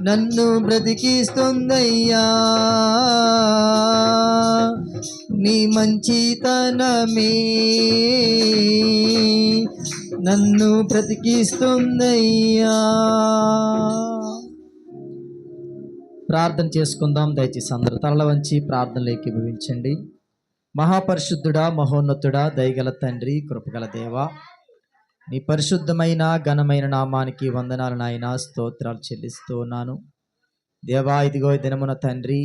నన్ను బ్రతికిస్తుందయ్యా. నీ మంచితనమే. నన్ను బ్రతికిస్తుందయ్యా. ప్రార్థన చేసుకుందాం దయచేసి అందరు తల వంచి ప్రార్థనలోకి భవించండి మహాపరిశుద్ధుడా మహోన్నతుడా దయగల తండ్రి కృపగల దేవా. నీ పరిశుద్ధమైన ఘనమైన నామానికి వందనాలు నాయన. స్తోత్రాలు చెల్లిస్తూ ఉన్నాను. దేవా ఇదిగో దినమున తండ్రి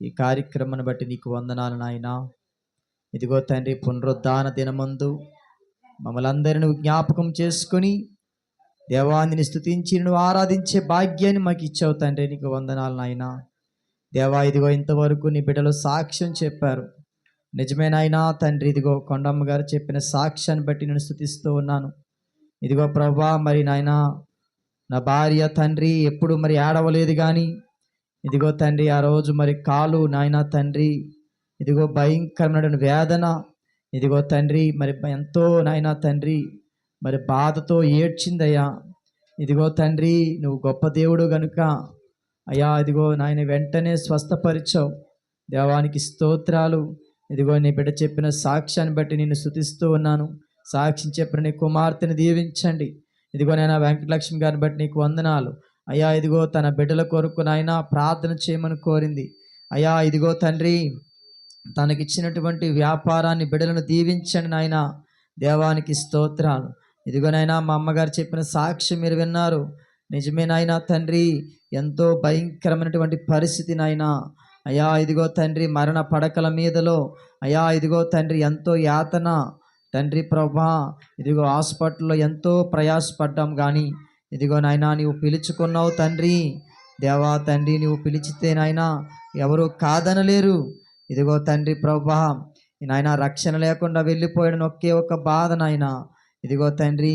ఈ కార్యక్రమాన్ని బట్టి నీకు వందనాలు నాయన. ఇదిగో తండ్రి పునరుద్ధాన దినమందు మమ్మల్ని అందరిని జ్ఞాపకం చేసుకుని దేవాన్ని స్థుతించి నువ్వు ఆరాధించే భాగ్యాన్ని మాకు ఇచ్చావు తండ్రి నీకు వందనాలు నాయన. దేవా ఇదిగో ఇంతవరకు నీ బిడ్డలు సాక్ష్యం చెప్పారు. నిజమేనాయనా తండ్రి ఇదిగో కొండమ్మ గారు చెప్పిన సాక్ష్యాన్ని బట్టి నేను స్థుతిస్తూ ఉన్నాను. ఇదిగో ప్రభా మరి నాయన నా భార్య తండ్రి ఎప్పుడు మరి ఆడవలేదు కానీ ఇదిగో తండ్రి ఆ రోజు మరి కాలు నాయన తండ్రి ఇదిగో భయంకరమైన వేదన ఇదిగో తండ్రి మరి ఎంతో నాయన తండ్రి మరి బాధతో ఏడ్చిందయ్యా. ఇదిగో తండ్రి నువ్వు గొప్ప దేవుడు గనుక అయ్యా ఇదిగో నాయన వెంటనే స్వస్థపరిచావు. దేవానికి స్తోత్రాలు. ఇదిగో నీ బిడ్డ చెప్పిన సాక్ష్యాన్ని బట్టి నేను శుతిస్తూ ఉన్నాను. సాక్ష్యం చెప్పిన నీ కుమార్తెను దీవించండి. ఇదిగో నేను వెంకటలక్ష్మి గారిని బట్టి నీకు వందనాలు. అయ్యా ఇదిగో తన బిడ్డల కొరకు నాయన ప్రార్థన చేయమని కోరింది. అయ్యా ఇదిగో తండ్రి తనకిచ్చినటువంటి వ్యాపారాన్ని బిడ్డలను దీవించండి నాయన. దేవానికి స్తోత్రాలు. ఇదిగోనైనా మా అమ్మగారు చెప్పిన సాక్ష్యం మీరు విన్నారు. నిజమేనాయనా తండ్రి ఎంతో భయంకరమైనటువంటి పరిస్థితి నాయన. అయ్యా ఇదిగో తండ్రి మరణ పడకల మీదలో. అయ్యా ఇదిగో తండ్రి ఎంతో యాతన. తండ్రి ప్రభా ఇదిగో హాస్పిటల్లో ఎంతో ప్రయాసపడ్డాం కానీ ఇదిగో నాయనా నీవు పిలుచుకున్నావు తండ్రి. దేవా తండ్రి నీవు పిలిచితే నాయనా ఎవరు కాదనలేరు. ఇదిగో తండ్రి ప్రభా నాయన రక్షణ లేకుండా వెళ్ళిపోయాడని ఒకే ఒక బాధ నాయన. ఇదిగో తండ్రి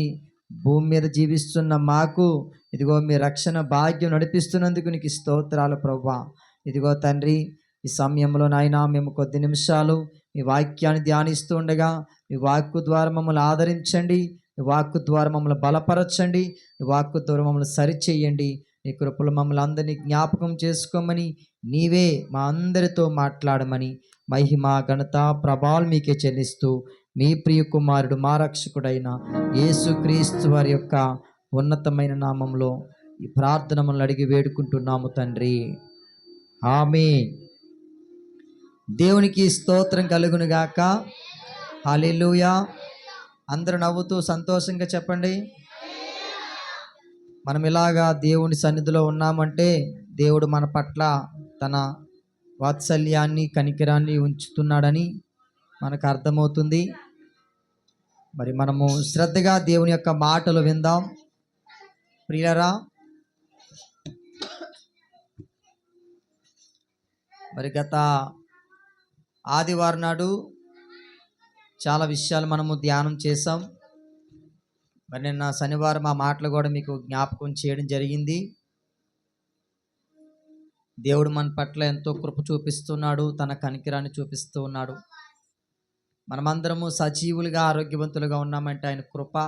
భూమి మీద జీవిస్తున్న మాకు ఇదిగో మీ రక్షణ భాగ్యం నడిపిస్తున్నందుకు నీకు స్తోత్రాలు ప్రభా. ఇదిగో తండ్రి ఈ సమయంలో నాయన మేము కొద్ది నిమిషాలు మీ వాక్యాన్ని ధ్యానిస్తూ ఉండగా మీ వాక్కు ద్వారా మమ్మల్ని ఆదరించండి. మీ వాక్కు ద్వారా మమ్మల్ని బలపరచండి. మీ వాక్కు ద్వారా మమ్మల్ని సరిచేయండి. నీ కృపలు మమ్మల్ని అందరినీ జ్ఞాపకం చేసుకోమని నీవే మా అందరితో మాట్లాడమని మహిమ ఘనత ప్రభావాలు మీకే చెల్లిస్తూ మీ ప్రియ కుమారుడు మా రక్షకుడైన యేసుక్రీస్తు వారి యొక్క ఉన్నతమైన నామంలో ఈ ప్రార్థనములను అడిగి వేడుకుంటున్నాము తండ్రి. ఆమె దేవునికి స్తోత్రం కలుగునుగాక. హాలిలుయా అందరూ నవ్వుతూ సంతోషంగా చెప్పండి. మనం ఇలాగా దేవుని సన్నిధిలో ఉన్నామంటే దేవుడు మన పట్ల తన వాత్సల్యాన్ని కనికరాన్ని ఉంచుతున్నాడని మనకు అర్థమవుతుంది. మరి మనము శ్రద్ధగా దేవుని యొక్క మాటలు విందాం. ప్రియరా మరి గత ఆదివారం నాడు చాలా విషయాలు మనము ధ్యానం చేసాం మరి నిన్న శనివారం ఆ మాటలు కూడా మీకు జ్ఞాపకం చేయడం జరిగింది. దేవుడు మన పట్ల ఎంతో కృప చూపిస్తున్నాడు తన కనికిరాన్ని చూపిస్తూ ఉన్నాడు. మనమందరము సజీవులుగా ఆరోగ్యవంతులుగా ఉన్నామంటే ఆయన కృప.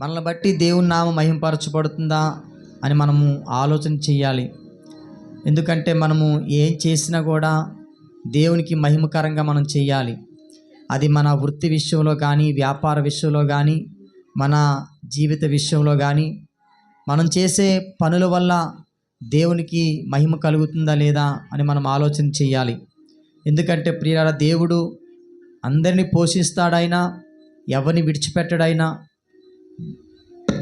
మనల్ని బట్టి దేవుని నామం మహింపరచబడుతుందా అని మనము ఆలోచన చేయాలి. ఎందుకంటే మనము ఏం చేసినా కూడా దేవునికి మహిమకరంగా మనం చేయాలి. అది మన వృత్తి విషయంలో కానీ వ్యాపార విషయంలో కానీ మన జీవిత విషయంలో కానీ మనం చేసే పనుల వల్ల దేవునికి మహిమ కలుగుతుందా లేదా అని మనం ఆలోచన చేయాలి. ఎందుకంటే ప్రియార దేవుడు అందరినీ పోషిస్తాడైనా ఎవరిని విడిచిపెట్టడైనా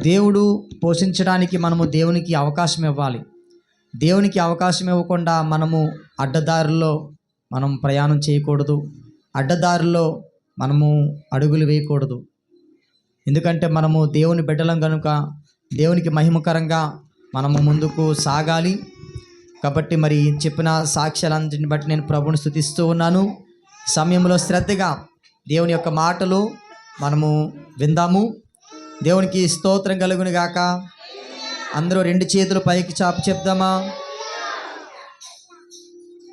దేవుడు పోషించడానికి మనము దేవునికి అవకాశం ఇవ్వాలి. దేవునికి అవకాశం ఇవ్వకుండా మనము అడ్డదారుల్లో మనం ప్రయాణం చేయకూడదు. అడ్డదారుల్లో మనము అడుగులు వేయకూడదు. ఎందుకంటే మనము దేవుని బిడ్డలం కనుక దేవునికి మహిమకరంగా మనము ముందుకు సాగాలి. కాబట్టి మరి చెప్పిన సాక్ష్యాలన్నింటిని బట్టి నేను ప్రభుని స్థుతిస్తూ ఉన్నాను. సమయంలో శ్రద్ధగా దేవుని యొక్క మాటలు మనము విందాము. దేవునికి స్తోత్రం కలుగును గాక. అందరూ రెండు చేతులు పైకి చాపు చెప్దామా?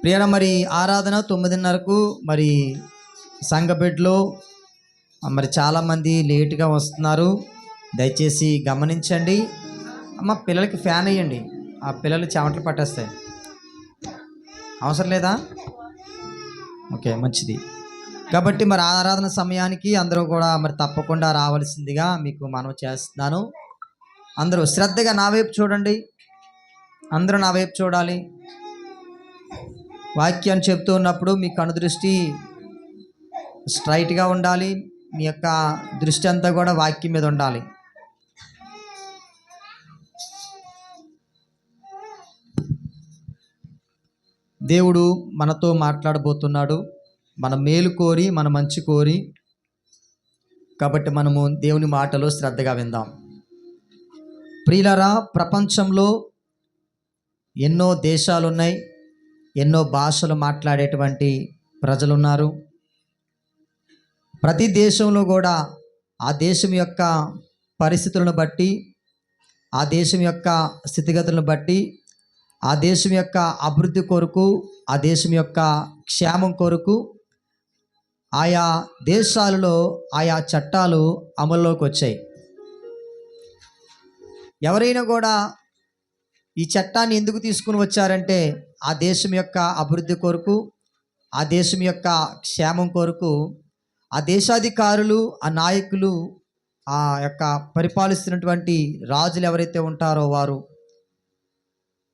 ప్రియన మరి ఆరాధన తొమ్మిదిన్నరకు మరి సంఘబిడ్లో మరి చాలామంది లేటుగా వస్తున్నారు. దయచేసి గమనించండి. అమ్మ పిల్లలకి ఫ్యాన్ వేయండి. ఆ పిల్లలు చెమటలు పట్టేస్తాయి. అవసరం లేదా? ఓకే మంచిది. కాబట్టి మరి ఆరాధన సమయానికి అందరూ కూడా మరి తప్పకుండా రావాల్సిందిగా మీకు మనవి చేస్తున్నాను. అందరూ శ్రద్ధగా నా వైపు చూడండి. అందరూ నా వైపు చూడాలి. వాక్యాన్ని చెప్తూ ఉన్నప్పుడు మీ కనుదృష్టి స్ట్రైట్గా ఉండాలి. మీ యొక్క దృష్టి అంతా కూడా వాక్యం మీద ఉండాలి. దేవుడు మనతో మాట్లాడబోతున్నాడు. మన మేలు కోరి మన మంచి కోరి. కాబట్టి మనము దేవుని మాటలో శ్రద్ధగా విందాం. ప్రియులరా ప్రపంచంలో ఎన్నో దేశాలు ఉన్నాయి ఎన్నో భాషలు మాట్లాడేటువంటి ప్రజలు ఉన్నారు ప్రతి దేశంలో కూడా ఆ దేశం యొక్క పరిస్థితులను బట్టి ఆ దేశం యొక్క స్థితిగతులను బట్టి ఆ దేశం యొక్క అభివృద్ధి కొరకు ఆ దేశం యొక్క క్షేమం కొరకు ఆయా దేశాలలో ఆయా చట్టాలు అమల్లోకి వచ్చాయి. ఎవరైనా కూడా ఈ చట్టాన్ని ఎందుకు తీసుకుని వచ్చారంటే ఆ దేశం యొక్క అభివృద్ధి కొరకు ఆ దేశం యొక్క క్షేమం కొరకు ఆ దేశాధికారులు ఆ నాయకులు ఆ యొక్క పరిపాలిస్తున్నటువంటి రాజులు ఎవరైతే ఉంటారో వారు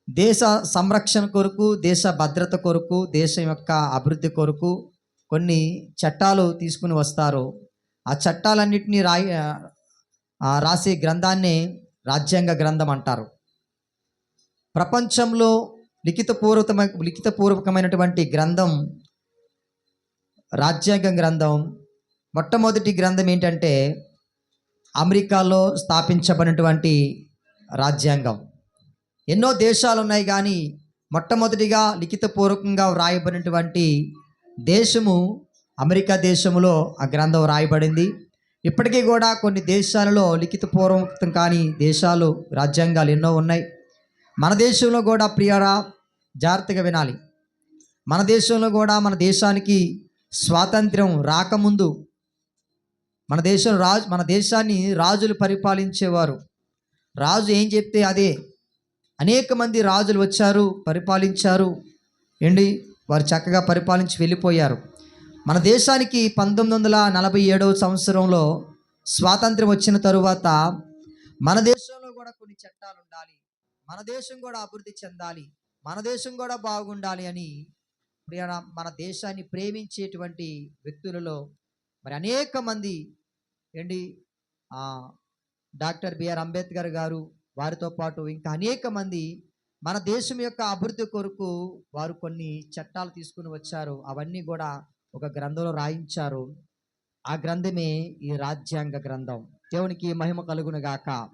దేశ సంరక్షణ కొరకు దేశ భద్రత కొరకు దేశం యొక్క అభివృద్ధి కొరకు కొన్ని చట్టాలు తీసుకుని వస్తారు. ఆ చట్టాలన్నింటినీ రాయి రాసే గ్రంథాన్నే రాజ్యాంగ గ్రంథం అంటారు. ప్రపంచంలో లిఖితపూర్వకమైన లిఖితపూర్వకమైనటువంటి గ్రంథం రాజ్యాంగ గ్రంథం. మొట్టమొదటి గ్రంథం ఏంటంటే అమెరికాలో స్థాపించబడినటువంటి రాజ్యాంగం. ఎన్నో దేశాలు ఉన్నాయి కానీ మొట్టమొదటిగా లిఖితపూర్వకంగా వ్రాయబడినటువంటి దేశము అమెరికా దేశంలో ఆ గ్రంథం రాయబడింది ఇప్పటికీ కూడా కొన్ని దేశాలలో లిఖితపూర్వకం కాని దేశాలు రాజ్యాంగాలు ఎన్నో ఉన్నాయి. మన దేశంలో కూడా ప్రియరా జాగ్రత్తగా వినాలి. మన దేశంలో కూడా మన దేశానికి స్వాతంత్ర్యం రాకముందు మన దేశం రాజు మన దేశాన్ని రాజులు పరిపాలించేవారు. రాజు ఏం చెప్తే అదే. అనేక మంది రాజులు వచ్చారు పరిపాలించారు. ఏంటి? వారు చక్కగా పరిపాలించి వెళ్ళిపోయారు. మన దేశానికి పంతొమ్మిది వందల నలభై ఏడవ సంవత్సరంలో స్వాతంత్ర్యం వచ్చిన తరువాత మన దేశంలో కూడా కొన్ని చట్టాలు ఉండాలి. మన దేశం కూడా అభివృద్ధి చెందాలి. మన దేశం కూడా బాగుండాలి అని మన దేశాన్ని ప్రేమించేటువంటి వ్యక్తులలో మరి అనేక మంది ఏంటి? డాక్టర్ బిఆర్ అంబేద్కర్ గారు వారితో పాటు ఇంకా అనేక మంది మన దేశం యొక్క అభివృద్ధి కొరకు వారు కొన్ని చట్టాలు తీసుకుని వచ్చారు. అవన్నీ కూడా ఒక గ్రంథంలో రాయించారు. ఆ గ్రంథమే ఈ రాజ్యాంగ గ్రంథం. దేవునికి మహిమ కలుగును గాక.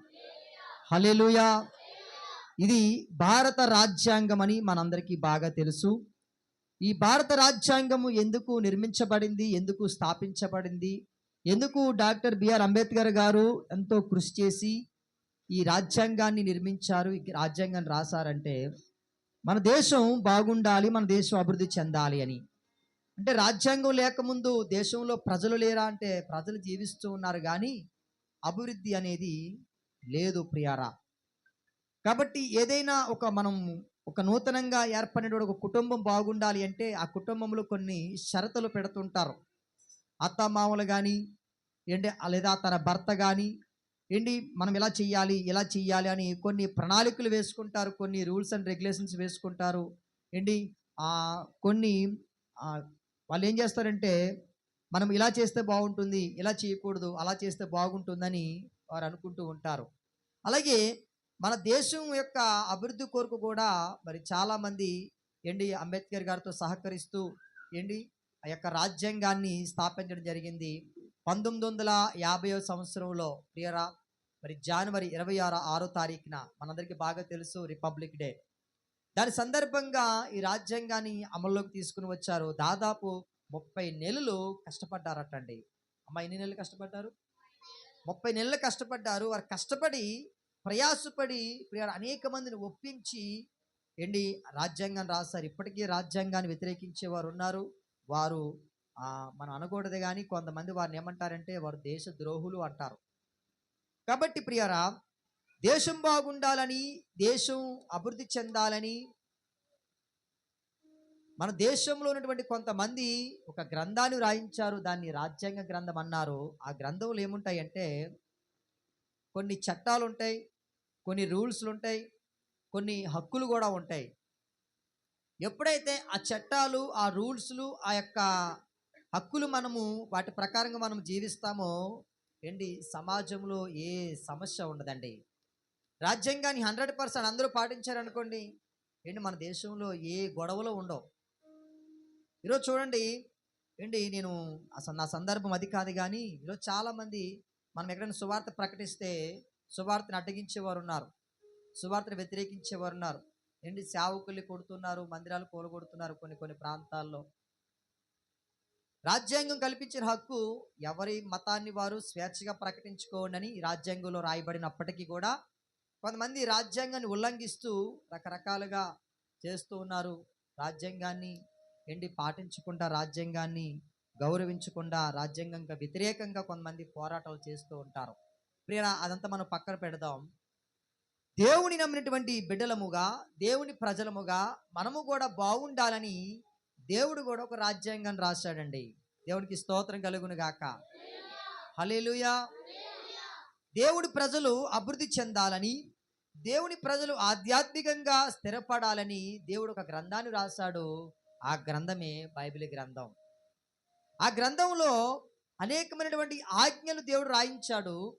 ఇది భారత రాజ్యాంగం అని మనందరికీ బాగా తెలుసు. ఈ భారత రాజ్యాంగము ఎందుకు నిర్మించబడింది? ఎందుకు స్థాపించబడింది? ఎందుకు డాక్టర్ బిఆర్ అంబేద్కర్ గారు ఎంతో కృషి చేసి ఈ రాజ్యాంగాన్ని నిర్మించారు ఈ రాజ్యాంగాన్ని రాశారంటే మన దేశం బాగుండాలి మన దేశం అభివృద్ధి చెందాలి అని. అంటే రాజ్యాంగం లేకముందు దేశంలో ప్రజలు లేరా అంటే ప్రజలు జీవిస్తూ ఉన్నారు కానీ అభివృద్ధి అనేది లేదు ప్రియారా. కాబట్టి ఏదైనా ఒక మనం ఒక నూతనంగా ఏర్పడిన ఒక కుటుంబం బాగుండాలి అంటే ఆ కుటుంబంలో కొన్ని షరతులు పెడుతుంటారు. అత్తమామలు కానీ ఏంటి? లేదా తన భర్త కానీ ఏంటి? మనం ఇలా చెయ్యాలి ఇలా చెయ్యాలి అని కొన్ని ప్రణాళికలు వేసుకుంటారు కొన్ని రూల్స్ అండ్ రెగ్యులేషన్స్ వేసుకుంటారు. ఏంటి? కొన్ని వాళ్ళు ఏం చేస్తారంటే మనం ఇలా చేస్తే బాగుంటుంది ఇలా చేయకూడదు అలా చేస్తే బాగుంటుందని వారు అనుకుంటూ ఉంటారు. అలాగే మన దేశం యొక్క అభివృద్ధి కొరకు కూడా మరి చాలామంది ఏంటి? అంబేద్కర్ గారితో సహకరిస్తూ ఏంటి? ఆ యొక్క రాజ్యాంగాన్ని స్థాపించడం జరిగింది. పంతొమ్మిది వందల యాభై సంవత్సరంలో ప్రియరా మరి జనవరి ఇరవై ఆరు ఆరో తారీఖున మనందరికీ బాగా తెలుసు రిపబ్లిక్ డే. దాని సందర్భంగా ఈ రాజ్యాంగాన్ని అమల్లోకి తీసుకుని వచ్చారు. దాదాపు ముప్పై నెలలు కష్టపడ్డారటండి. అమ్మ ఎన్ని నెలలు కష్టపడ్డారు? ముప్పై నెలలు కష్టపడ్డారు. వారు కష్టపడి ప్రయాసపడి ప్రియ- అనేక మందిని ఒప్పించి ఏంటి? రాజ్యాంగాన్ని రాశారు. ఇప్పటికీ రాజ్యాంగాన్ని వ్యతిరేకించే వారు ఉన్నారు. వారు మనం అనకూడదు కానీ కొంతమంది వారిని ఏమంటారంటే వారు దేశ ద్రోహులు అంటారు. కాబట్టి ప్రియరా దేశం బాగుండాలని దేశం అభివృద్ధి చెందాలని మన దేశంలో ఉన్నటువంటి కొంతమంది ఒక గ్రంథాన్ని రాయించారు దాన్ని రాజ్యాంగ గ్రంథం అన్నారు. ఆ గ్రంథంలో ఏముంటాయంటే కొన్ని చట్టాలు ఉంటాయి కొన్ని రూల్స్లు ఉంటాయి కొన్ని హక్కులు కూడా ఉంటాయి. ఎప్పుడైతే ఆ చట్టాలు ఆ రూల్స్లు ఆ యొక్క హక్కులు మనము వాటి ప్రకారంగా మనం జీవిస్తామో ఏంటి? సమాజంలో ఏ సమస్య ఉండదండి. రాజ్యాంగాన్ని హండ్రెడ్ పర్సెంట్ అందరూ పాటించారనుకోండి ఏంటి? మన దేశంలో ఏ గొడవలు ఉండవు. ఈరోజు చూడండి ఏంటి? నేను అసలు నా సందర్భం అది కాదు కానీ ఈరోజు చాలామంది మనం ఎక్కడైనా సువార్త ప్రకటిస్తే సువార్తను అడ్డగించేవారు ఉన్నారు. సువార్తను వ్యతిరేకించేవారు ఉన్నారు. ఏంటి? సేవకుల్ని కొడుతున్నారు మందిరాలు కూలగొడుతున్నారు కొన్ని కొన్ని ప్రాంతాల్లో. రాజ్యాంగం కల్పించిన హక్కు ఎవరి మతాన్ని వారు స్వేచ్ఛగా ప్రకటించుకోండి రాజ్యాంగంలో రాయబడినప్పటికీ కూడా కొంతమంది రాజ్యాంగాన్ని ఉల్లంఘిస్తూ రకరకాలుగా చేస్తూ ఉన్నారు. రాజ్యాంగాన్ని ఎండి పాటించకుండా రాజ్యాంగాన్ని గౌరవించకుండా రాజ్యాంగంగా వ్యతిరేకంగా కొంతమంది పోరాటాలు చేస్తూ ఉంటారు. ప్రియ అదంతా మనం పక్కన పెడదాం. దేవుని నమ్మినటువంటి బిడ్డలముగా దేవుని ప్రజలముగా మనము కూడా బాగుండాలని దేవుడు కూడా ఒక రాజ్యాంగాన్ని రాశాడండి. దేవునికి స్తోత్రం కలుగును గాక. హలేలుయా దేవుడి ప్రజలు అభివృద్ధి చెందాలని దేవుని ప్రజలు ఆధ్యాత్మికంగా స్థిరపడాలని దేవుడు ఒక గ్రంథాన్ని రాశాడు. ఆ గ్రంథమే బైబిల్ గ్రంథం. ఆ గ్రంథంలో అనేకమైనటువంటి ఆజ్ఞలు దేవుడు రాయించాడు.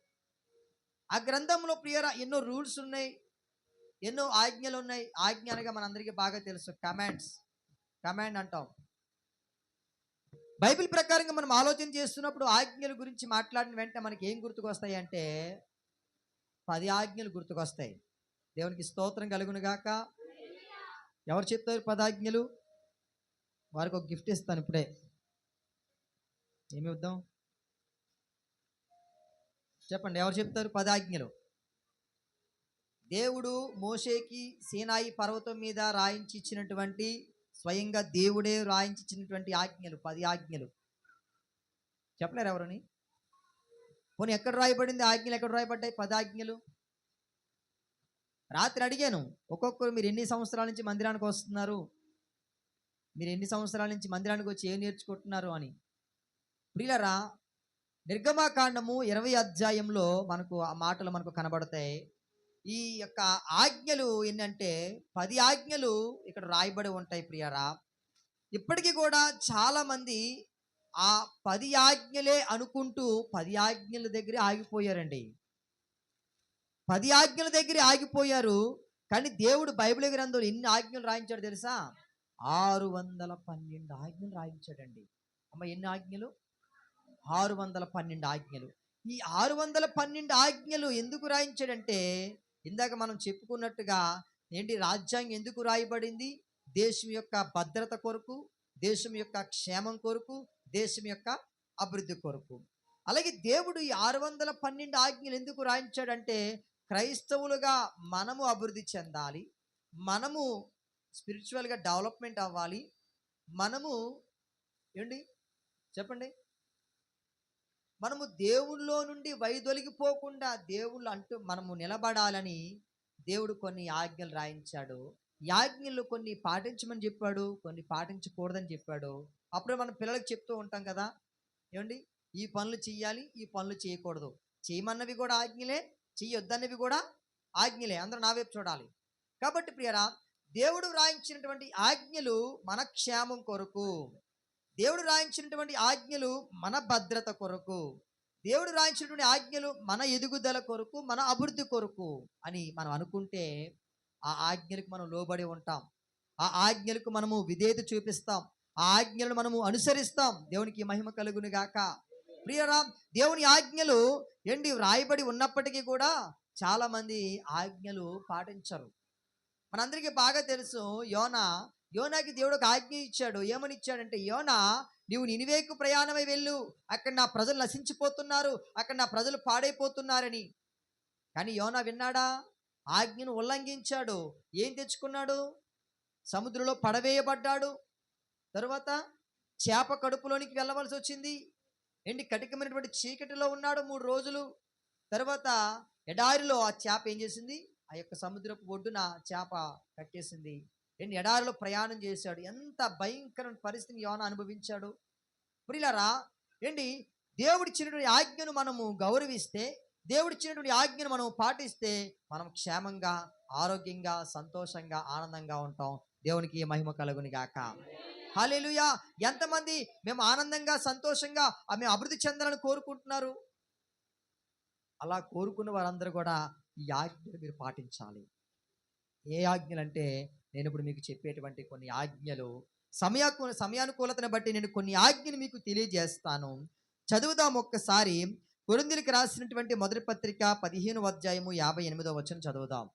ఆ గ్రంథంలో ప్రియర ఎన్నో రూల్స్ ఉన్నాయి. ఎన్నో ఆజ్ఞలు ఉన్నాయి. ఆజ్ఞ అనగా మనందరికీ బాగా తెలుసు. కమాండ్స్. కమాండ్ అంటాం. బైబిల్ ప్రకారంగా మనం ఆలోచన చేస్తున్నప్పుడు ఆజ్ఞల గురించి మాట్లాడిన వెంటనే మనకి ఏం గుర్తుకొస్తాయి అంటే పది ఆజ్ఞలు గుర్తుకొస్తాయి. దేవునికి స్తోత్రం కలుగును గాక. ఎవరు చెప్తారు పదాజ్ఞలు వారికి ఒక గిఫ్ట్ ఇస్తాను ఇప్పుడే. ఏమి ఇద్దాం? చెప్పండి ఎవరు చెప్తారు పదాజ్ఞలు దేవుడు మోషేకి సీనాయి పర్వతం మీద రాయించి ఇచ్చినటువంటి స్వయంగా దేవుడే రాయించినటువంటి ఆజ్ఞలు పది ఆజ్ఞలు. చెప్పలేరు ఎవరని? పోనీ ఎక్కడ రాయబడింది? ఆజ్ఞలు ఎక్కడ రాయబడ్డాయి? పది ఆజ్ఞలు? రాత్రి అడిగాను ఒక్కొక్కరు మీరు ఎన్ని సంవత్సరాల నుంచి మందిరానికి వస్తున్నారు? మీరు ఎన్ని సంవత్సరాల నుంచి మందిరానికి వచ్చి ఏం నేర్చుకుంటున్నారు అని. ప్రియులరా నిర్గమాకాండము ఇరవై అధ్యాయంలో మనకు ఆ మాటలు మనకు కనబడతాయి. ఈ యొక్క ఆజ్ఞలు ఏంటంటే పది ఆజ్ఞలు ఇక్కడ రాయబడి ఉంటాయి ప్రియరా. ఇప్పటికీ కూడా చాలామంది ఆ పది ఆజ్ఞలే అనుకుంటూ పది ఆజ్ఞల దగ్గర ఆగిపోయారండి. పది ఆజ్ఞల దగ్గర ఆగిపోయారు కానీ దేవుడు బైబిల్ గ్రంథంలో ఎన్ని ఆజ్ఞలు రాయించాడు తెలుసా? ఆరు వందల పన్నెండు ఆజ్ఞలు రాయించాడండి. అమ్మ ఎన్ని ఆజ్ఞలు? ఆరు వందల పన్నెండు ఆజ్ఞలు. ఈ ఆరు వందల పన్నెండు ఆజ్ఞలు ఎందుకు రాయించాడంటే ఇందాక మనం చెప్పుకున్నట్టుగా ఏంటి? రాజ్యాంగం ఎందుకు రాయబడింది? దేశం యొక్క భద్రత కొరకు దేశం యొక్క క్షేమం కొరకు దేశం యొక్క అభివృద్ధి కొరకు. అలాగే దేవుడు ఈ ఆరు వందల పన్నెండు ఆజ్ఞలు ఎందుకు రాయించాడంటే క్రైస్తవులుగా మనము అభివృద్ధి చెందాలి మనము స్పిరిచువల్గా డెవలప్మెంట్ అవ్వాలి మనము ఏంటి? చెప్పండి. మనము దేవుల్లో నుండి వైదొలిగిపోకుండా దేవుళ్ళు అంటూ మనము నిలబడాలని దేవుడు కొన్ని ఆజ్ఞలు రాయించాడు. యాజ్ఞలు ఆజ్ఞలు కొన్ని పాటించమని చెప్పాడు కొన్ని పాటించకూడదని చెప్పాడు. అప్పుడు మనం పిల్లలకు చెప్తూ ఉంటాం కదా. ఏమండి? ఈ పనులు చేయాలి ఈ పనులు చేయకూడదు. చేయమన్నవి కూడా ఆజ్ఞలే చెయ్యొద్దన్నవి కూడా ఆజ్ఞలే. అందరూ నా వైపు చూడాలి. కాబట్టి ప్రియరా దేవుడు రాయించినటువంటి ఆజ్ఞలు మన క్షేమం కొరకు. దేవుడు రాయించినటువంటి ఆజ్ఞలు మన భద్రత కొరకు దేవుడు రాయించినటువంటి ఆజ్ఞలు మన ఎదుగుదల కొరకు మన అభివృద్ధి కొరకు అని మనం అనుకుంటే ఆ ఆజ్ఞలకు మనం లోబడి ఉంటాం. ఆ ఆజ్ఞలకు మనము విధేయత చూపిస్తాం. ఆ ఆజ్ఞలను మనము అనుసరిస్తాం. దేవునికి మహిమ కలుగును గాక. ప్రియరా దేవుని ఆజ్ఞలు ఎండి వ్రాయబడి ఉన్నప్పటికీ కూడా చాలామంది ఆజ్ఞలు పాటించరు. మనందరికీ బాగా తెలుసు యోనా యోనాకి దేవుడు ఒక ఆజ్ఞ ఇచ్చాడు. ఏమని ఇచ్చాడంటే యోనా నీవు నినివేకు ప్రయాణమై వెళ్ళు. అక్కడ నా ప్రజలు నశించిపోతున్నారు. అక్కడ నా ప్రజలు పాడైపోతున్నారని. కానీ యోనా విన్నాడా? ఆజ్ఞను ఉల్లంఘించాడు. ఏం తెచ్చుకున్నాడు? సముద్రంలో పడవేయబడ్డాడు. తరువాత చేప కడుపులోనికి వెళ్ళవలసి వచ్చింది. ఎండి కటికమైనటువంటి చీకటిలో ఉన్నాడు మూడు రోజులు. తర్వాత ఎడారిలో ఆ చేప ఏం చేసింది? ఆ యొక్క సముద్రపు ఒడ్డున చేప కట్టేసింది. ఏంటి ఎడారిలో ప్రయాణం చేశాడు? ఎంత భయంకరమైన పరిస్థితిని యోన అనుభవించాడు? ప్రియులరా ఏంటి? దేవుడిచ్చినటువంటి ఆజ్ఞను మనము గౌరవిస్తే దేవుడిచ్చినటువంటి ఆజ్ఞను మనం పాటిస్తే మనం క్షేమంగా ఆరోగ్యంగా సంతోషంగా ఆనందంగా ఉంటాం. దేవునికి మహిమ కలుగుని గాక. హాలేలుయా ఎంతమంది మేము ఆనందంగా సంతోషంగా ఆమె మేము అభివృద్ధి చెందాలని కోరుకుంటున్నారు? అలా కోరుకున్న వారందరూ కూడా ఈ ఆజ్ఞలు మీరు పాటించాలి. ఏ ఆజ్ఞలు అంటే నేను ఇప్పుడు మీకు చెప్పేటువంటి కొన్ని ఆజ్ఞలు. సమయ సమయానుకూలతను బట్టి నేను కొన్ని ఆజ్ఞలు మీకు తెలియజేస్తాను. చదువుదాం ఒక్కసారి. కొరిందులకు రాసినటువంటి మొదటి పత్రిక పదిహేను అధ్యాయము యాభై ఎనిమిదో వచ్చిన చదువుదాం.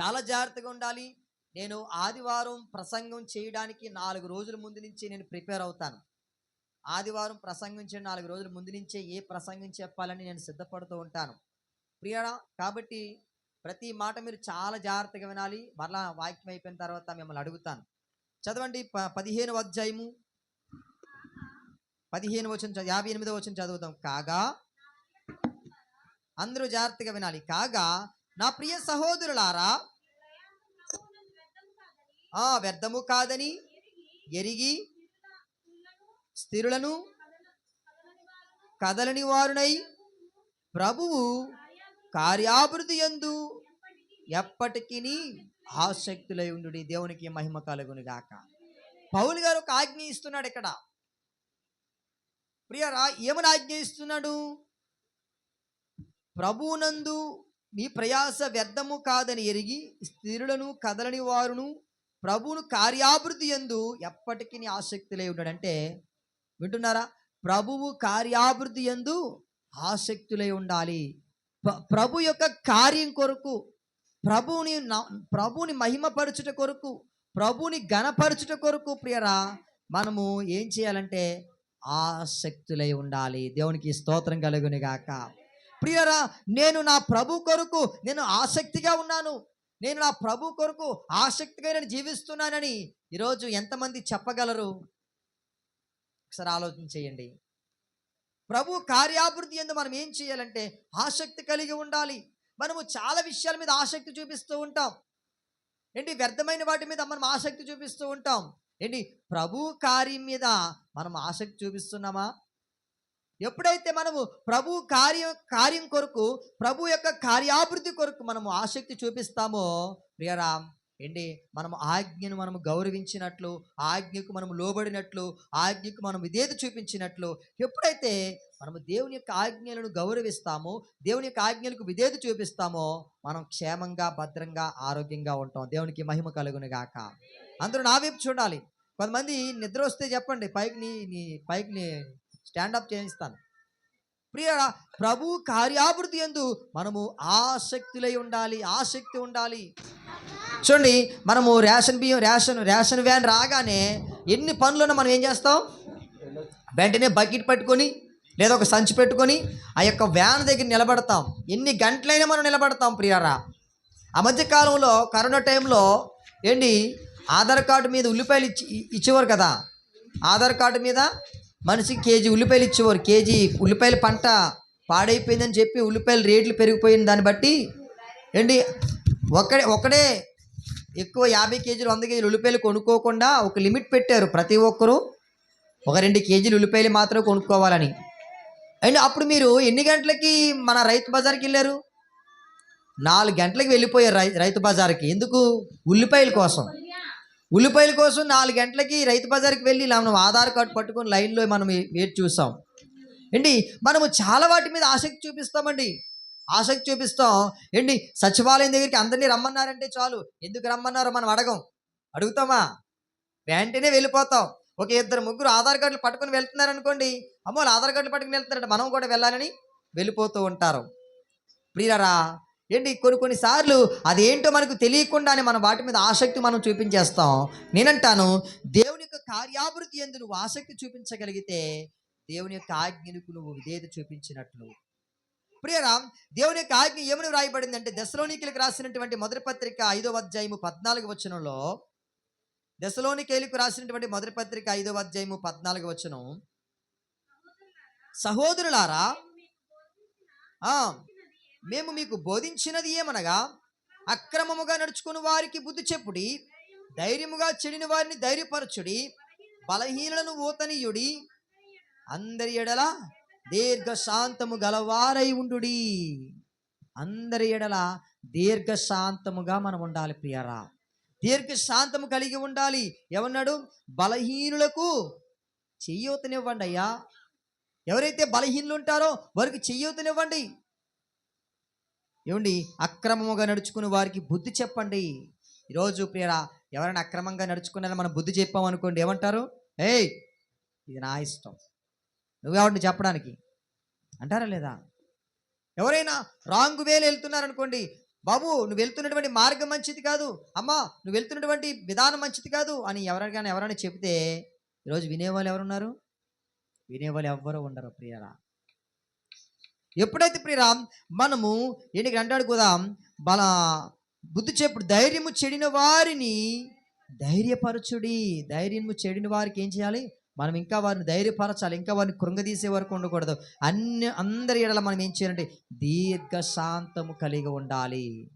చాలా జాగ్రత్తగా ఉండాలి. నేను ఆదివారం ప్రసంగం చేయడానికి నాలుగు రోజుల ముందు నుంచి నేను ప్రిపేర్ అవుతాను. ఆదివారం ప్రసంగించే నాలుగు రోజుల ముందు నుంచే ఏ ప్రసంగం చెప్పాలని నేను సిద్ధపడుతూ ఉంటాను. ప్రియరా కాబట్టి ప్రతి మాట మీరు చాలా జాగ్రత్తగా వినాలి. మరలా వాక్యం అయిపోయిన తర్వాత మిమ్మల్ని అడుగుతాను. చదవండి. ప పదిహేను అధ్యాయము. పదిహేను వచ్చిన యాభై ఎనిమిదో వచ్చిన చదువుతాం కాగా అందరూ జాగ్రత్తగా వినాలి. కాగా నా ప్రియ సహోదరులారా ఆ వ్యర్థము కాదని ఎరిగి స్థిరులను కదలని వారునై ప్రభువు కార్యాభివృద్ధి ఎందు ఎప్పటికీ ఆసక్తులై ఉండు దేవునికి మహిమ కలుగును గాక. పౌలు గారు ఒక ఆజ్ఞ ఇస్తున్నాడు ఇక్కడ. ప్రియరా ఏమని ఆజ్ఞ ఇస్తున్నాడు? ప్రభువునందు మీ ప్రయాస వ్యర్థము కాదని ఎరిగి స్త్రీలను కదలని వారును ప్రభువును కార్యాభివృద్ధి ఎందు ఎప్పటికీ ఆసక్తులై ఉన్నాడంటే వింటున్నారా? ప్రభువు కార్యాభివృద్ధి ఎందు ఆసక్తులై ఉండాలి. ప్రభు యొక్క కార్యం కొరకు ప్రభువుని నా- ప్రభువుని మహిమపరచుట కొరకు ప్రభువుని ఘనపరచుట కొరకు ప్రియరా మనము ఏం చేయాలంటే ఆసక్తులై ఉండాలి. దేవునికి స్తోత్రం కలుగుని గాక. ప్రియరా నేను నా ప్రభు కొరకు నేను ఆసక్తిగా ఉన్నాను. నేను నా ప్రభు కొరకు ఆసక్తిగా నేను జీవిస్తున్నానని ఈరోజు ఎంతమంది చెప్పగలరు? ఒకసారి ఆలోచన చేయండి. ప్రభు కార్యాభివృద్ధి ఎందు మనం ఏం చేయాలంటే ఆసక్తి కలిగి ఉండాలి. మనము చాలా విషయాల మీద ఆసక్తి చూపిస్తూ ఉంటాం. ఏంటి? వ్యర్థమైన వాటి మీద మనం ఆసక్తి చూపిస్తూ ఉంటాం. ఏంటి? ప్రభు కార్యం మీద మనం ఆసక్తి చూపిస్తున్నామా? ఎప్పుడైతే మనము ప్రభు కార్యం కార్యం కొరకు ప్రభు యొక్క కార్యాభివృద్ధి కొరకు మనము ఆసక్తి చూపిస్తామో ప్రియరామ్ ఏంటి? మనం ఆజ్ఞను మనం గౌరవించినట్లు ఆజ్ఞకు మనం లోబడినట్లు ఆజ్ఞకు మనం విధేత చూపించినట్లు ఎప్పుడైతే మనము దేవుని యొక్క ఆజ్ఞలను గౌరవిస్తామో దేవుని యొక్క ఆజ్ఞలకు విధేత చూపిస్తామో మనం క్షేమంగా భద్రంగా ఆరోగ్యంగా ఉంటాం. దేవునికి మహిమ కలుగును గాక. అందరూ నా వైపు చూడాలి. కొంతమంది నిద్ర వస్తే చెప్పండి పైకి నీ నీ పైకి నీ స్టాండప్ చేయిస్తాను. ప్రియ ప్రభు కార్యాభివృద్ధి ఎందు మనము ఆసక్తులై ఉండాలి ఆసక్తి ఉండాలి. చూడండి మనము రేషన్ బియ్యం రేషన్ రేషన్ వ్యాన్ రాగానే ఎన్ని పనులను మనం ఏం చేస్తాం? వెంటనే బకెట్ పట్టుకొని లేదా ఒక సంచి పెట్టుకొని ఆ యొక్క వ్యాన్ దగ్గర నిలబడతాం. ఎన్ని గంటలైనా మనం నిలబడతాం ప్రియారా. ఆ మధ్య కాలంలో కరోనా టైంలో ఏంటి ఆధార్ కార్డు మీద ఉల్లిపాయలు ఇచ్చి ఇచ్చేవారు కదా. ఆధార్ కార్డు మీద మనిషికి కేజీ ఉల్లిపాయలు ఇచ్చేవారు. కేజీ ఉల్లిపాయల పంట పాడైపోయిందని చెప్పి ఉల్లిపాయల రేట్లు పెరిగిపోయిన దాన్ని బట్టి ఏంటి ఒక్కడే ఒక్కడే ఎక్కువ యాభై కేజీలు వంద కేజీలు ఉల్లిపాయలు కొనుక్కోకుండా ఒక లిమిట్ పెట్టారు ప్రతి ఒక్కరూ. ఒక రెండు కేజీలు ఉల్లిపాయలు మాత్రమే కొనుక్కోవాలని. అండ్ అప్పుడు మీరు ఎన్ని గంటలకి మన రైతు బజార్కి వెళ్ళారు? నాలుగు గంటలకు వెళ్ళిపోయారు రై రైతు బజార్కి. ఎందుకు? ఉల్లిపాయల కోసం. ఉల్లిపాయల కోసం నాలుగు గంటలకి రైతు బజార్కి వెళ్ళి మనం ఆధార్ కార్డు పట్టుకొని లైన్లో మనం వేచి చూసాం. ఏంటి మనము చాలా వాటి మీద ఆసక్తి చూపిస్తామండి. ఆసక్తి చూపిస్తాం. ఏంటి? సచివాలయం దగ్గరికి అందరినీ రమ్మన్నారంటే చాలు. ఎందుకు రమ్మన్నారో? మనం అడగం. అడుగుతామా? వెంటనే వెళ్ళిపోతాం. ఒక ఇద్దరు ముగ్గురు ఆధార్ కార్డులు పట్టుకుని వెళ్తున్నారు అనుకోండి అమ్మో ఆధార్ కార్డులు పట్టుకుని వెళ్తున్నారంటే. మనం కూడా వెళ్ళాలని వెళ్ళిపోతూ ఉంటారు. ప్రియరా ఏంటి? కొన్ని కొన్నిసార్లు అదేంటో మనకు తెలియకుండానే మనం వాటి మీద ఆసక్తి మనం చూపించేస్తాం. నేనంటాను దేవుని యొక్క కార్యాభివృద్ధి ఎందు నువ్వు ఆసక్తి చూపించగలిగితే దేవుని యొక్క ఆజ్ఞలకు నువ్వు విధేయత చూపించినట్లు ప్రియరా దేవుని యొక్క ఆజ్ఞ ఏమని వ్రాయబడింది అంటే దశలోనికలకు రాసినటువంటి మొదటి పత్రిక ఐదవ అధ్యాయము పద్నాలుగు వచనంలో దశలోనికేలకు రాసినటువంటి మొదటి పత్రిక ఐదో అధ్యాయము పద్నాలుగు వచనం సహోదరులారా ఆ, మేము మీకు బోధించినది ఏమనగా అక్రమముగా నడుచుకుని వారికి బుద్ధి చెప్పుడి ధైర్యముగా చెడిన వారిని ధైర్యపరచుడి బలహీనలను ఊతనీయుడి అందరి ఎడల దీర్ఘ శాంతము గలవారై ఉండుడి. అందరి ఎడల దీర్ఘ శాంతముగా మనం ఉండాలి ప్రియరా. దీర్ఘ శాంతము కలిగి ఉండాలి. ఏమన్నాడు బలహీనులకు చెయ్యూతనివ్వండి అయ్యా. ఎవరైతే బలహీనులు ఉంటారో వారికి చెయ్యూతనివ్వండి ఏమండి? అక్రమముగా నడుచుకుని వారికి బుద్ధి చెప్పండి. ఈరోజు ప్రియరా ఎవరైనా అక్రమంగా నడుచుకున్నారో మనం బుద్ధి చెప్పామనుకోండి ఏమంటారు? ఏయ్! ఇది నా ఇష్టం. నువ్వెవరిని చెప్పడానికి. అంటారా లేదా? ఎవరైనా రాంగ్ వేలు వెళ్తున్నారనుకోండి బాబు నువ్వు వెళ్తున్నటువంటి మార్గం మంచిది కాదు. అమ్మా నువ్వు వెళ్తున్నటువంటి విధానం మంచిది కాదు. అని ఎవరికైనా ఎవరైనా చెబితే ఈరోజు వినేవాళ్ళు ఎవరున్నారు? వినేవాళ్ళు ఎవ్వరూ ఉండరు ప్రియరా. ఎప్పుడైతే ప్రియరా మనము ఏంటి అంటాడు కూడా బల బుద్ధి చెప్పుడు ధైర్యము చెడిన వారిని ధైర్యపరచుడి. ధైర్యము చెడిన వారికి ఏం చేయాలి? మనం ఇంకా వారిని ధైర్యపరచాలి ఇంకా వారిని కృంగదీసే వరకు ఉండకూడదు. అన్ని అందరి ఎడల మనం ఏం చేయాలంటే దీర్ఘశాంతము కలిగి ఉండాలి.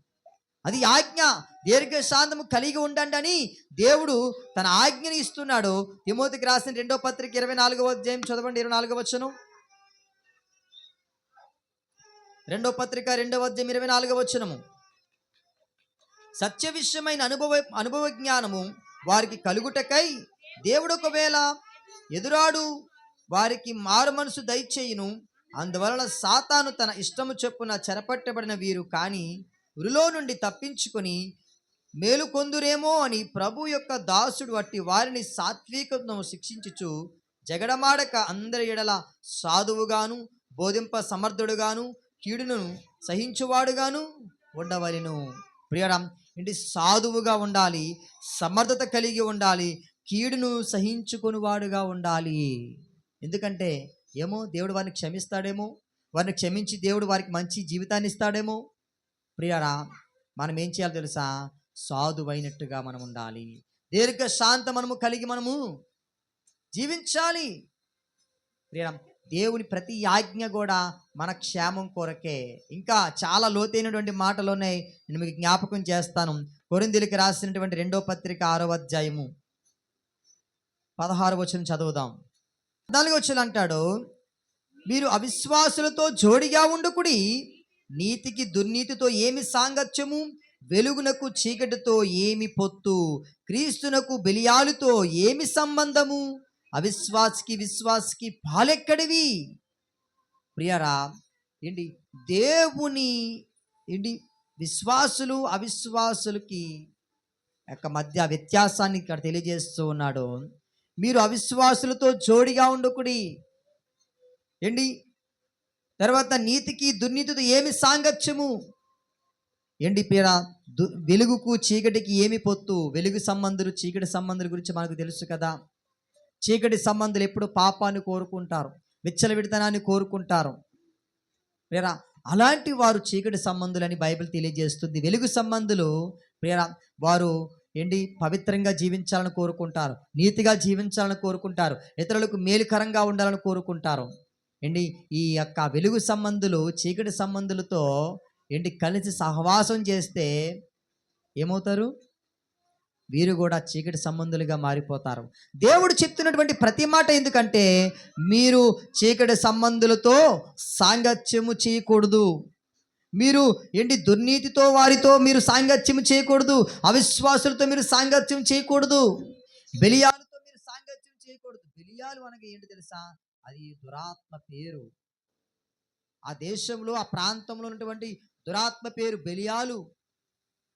అది ఆజ్ఞ. దీర్ఘశాంతము కలిగి ఉండండి అని దేవుడు తన ఆజ్ఞని ఇస్తున్నాడు. తిమోతికి రాసిన రెండో పత్రిక ఇరవై నాలుగవ అధ్యాయం చదవండి ఇరవై నాలుగవ వచ్చను రెండో పత్రిక రెండవ అధ్యాయం ఇరవై నాలుగవ వచనము. సత్య విషయమైన అనుభవ అనుభవ జ్ఞానము వారికి కలుగుటకై దేవుడు ఒకవేళ ఎదురాడు. వారికి మారు మనసు దయచేయును. అందువలన సాతాను తన ఇష్టము చొప్పున చెరపట్టబడిన వీరు కానీ ఉరిలో నుండి తప్పించుకొని మేలుకొందురేమో అని ప్రభు యొక్క దాసుడు వట్టి వారిని సాత్వికతను శిక్షించుచు జగడమాడక అందరి ఎడల సాధువుగాను బోధింప సమర్థుడుగాను కీడును సహించువాడుగాను ఉండవలెను. ప్రియడం ఏంటి సాధువుగా ఉండాలి సమర్థత కలిగి ఉండాలి కీడును సహించుకునివాడుగా ఉండాలి. ఎందుకంటే ఏమో దేవుడు వారిని క్షమిస్తాడేమో వారిని క్షమించి దేవుడు వారికి మంచి జీవితాన్ని ఇస్తాడేమో. ప్రియరా మనం ఏం చేయాలో తెలుసా? సాధువైనట్టుగా మనం ఉండాలి. దీర్ఘ శాంత మనము కలిగి మనము జీవించాలి. ప్రియరా దేవుని ప్రతి ఆజ్ఞ కూడా మన క్షేమం కొరకే. ఇంకా చాలా లోతైనటువంటి మాటలు ఉన్నాయి. నేను మీకు జ్ఞాపకం చేస్తాను. కొరిందిలికి రాసినటువంటి రెండో పత్రిక ఆరో అధ్యాయము. పదహారు వచ్చిన చదువుదాం. పద్నాలుగు వచ్చిన అంటాడు మీరు అవిశ్వాసులతో జోడిగా ఉండుకుడి నీతికి దుర్నీతితో ఏమి సాంగత్యము? వెలుగునకు చీకటితో ఏమి పొత్తు? క్రీస్తునకు బెలియాలుతో ఏమి సంబంధము? అవిశ్వాసికి విశ్వాసికి పాలెక్కడివి? ప్రియరా ఏంటి దేవుని ఏంటి విశ్వాసులు అవిశ్వాసులకి యొక్క మధ్య వ్యత్యాసాన్ని ఇక్కడ తెలియజేస్తూ ఉన్నాడు. మీరు అవిశ్వాసులతో జోడిగా ఉండకుడి. ఏంటి? తర్వాత నీతికి దుర్నీతితో ఏమి సాంగత్యము? ఏంటి పేర దు వెలుగుకు చీకటికి ఏమి పొత్తు? వెలుగు సంబంధులు చీకటి సంబంధుల గురించి మనకు తెలుసు కదా. చీకటి సంబంధులు ఎప్పుడు పాపాన్ని కోరుకుంటారు? విచ్చలవిడితనాన్ని కోరుకుంటారు. ప్రేరా అలాంటి వారు చీకటి సంబంధులని బైబిల్ తెలియజేస్తుంది. వెలుగు సంబంధులు ప్రేరా వారు ఏంటి? పవిత్రంగా జీవించాలని కోరుకుంటారు. నీతిగా జీవించాలని కోరుకుంటారు. ఇతరులకు మేలుకరంగా ఉండాలని కోరుకుంటారు. ఏంటి? ఈ యొక్క వెలుగు సంబంధులు చీకటి సంబంధులతో ఏంటి? కలిసి సహవాసం చేస్తే ఏమవుతారు? వీరు కూడా చీకటి సంబంధులుగా మారిపోతారు. దేవుడు చెప్తున్నటువంటి ప్రతి మాట ఎందుకంటే మీరు చీకటి సంబంధులతో సాంగత్యము చేయకూడదు. మీరు ఏంటి దుర్నీతితో వారితో మీరు సాంగత్యం చేయకూడదు అవిశ్వాసులతో మీరు సాంగత్యం చేయకూడదు బెలియాలతో మీరు సాంగత్యం చేయకూడదు. బెలియాలు అనగా ఏంటి తెలుసా? అది దురాత్మ పేరు. ఆ దేశంలో ఆ ప్రాంతంలో ఉన్నటువంటి దురాత్మ పేరు బెలియాలు.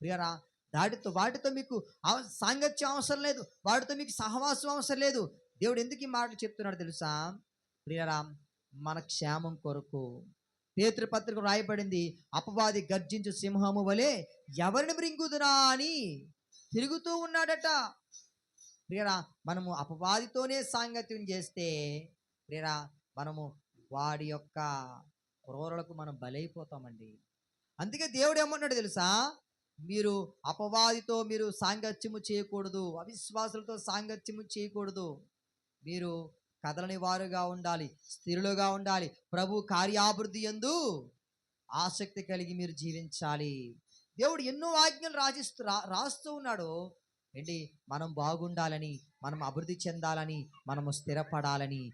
ప్రియరా దాటితో వాటితో మీకు సాంగత్యం అవసరం లేదు వాటితో మీకు సహవాసం అవసరం లేదు. దేవుడు ఎందుకు ఈ మాటలు చెప్తున్నాడు తెలుసా? ప్రియరా మన క్షేమం కొరకు. పేతృ పత్రిక రాయబడింది అపవాది గర్జించు సింహము వలె ఎవరిని బ్రింగుదునా అని తిరుగుతూ ఉన్నాడట. ప్రియరా మనము అపవాదితోనే సాంగత్యం చేస్తే ప్రియరా మనము వాడి యొక్క క్రూరలకు మనం బలైపోతామండి. అందుకే దేవుడు ఏమన్నాడు తెలుసా? మీరు అపవాదితో మీరు సాంగత్యము చేయకూడదు అవిశ్వాసులతో సాంగత్యము చేయకూడదు. మీరు కదలని వారుగా ఉండాలి స్థిరులుగా ఉండాలి. ప్రభు కార్యాభివృద్ధి ఎందు ఆసక్తి కలిగి మీరు జీవించాలి. దేవుడు ఎన్నో ఆజ్ఞలు రాజిస్తూ రా- రాస్తూ ఉన్నాడు. ఏంటి? మనం బాగుండాలని మనం అభివృద్ధి చెందాలని మనము స్థిరపడాలని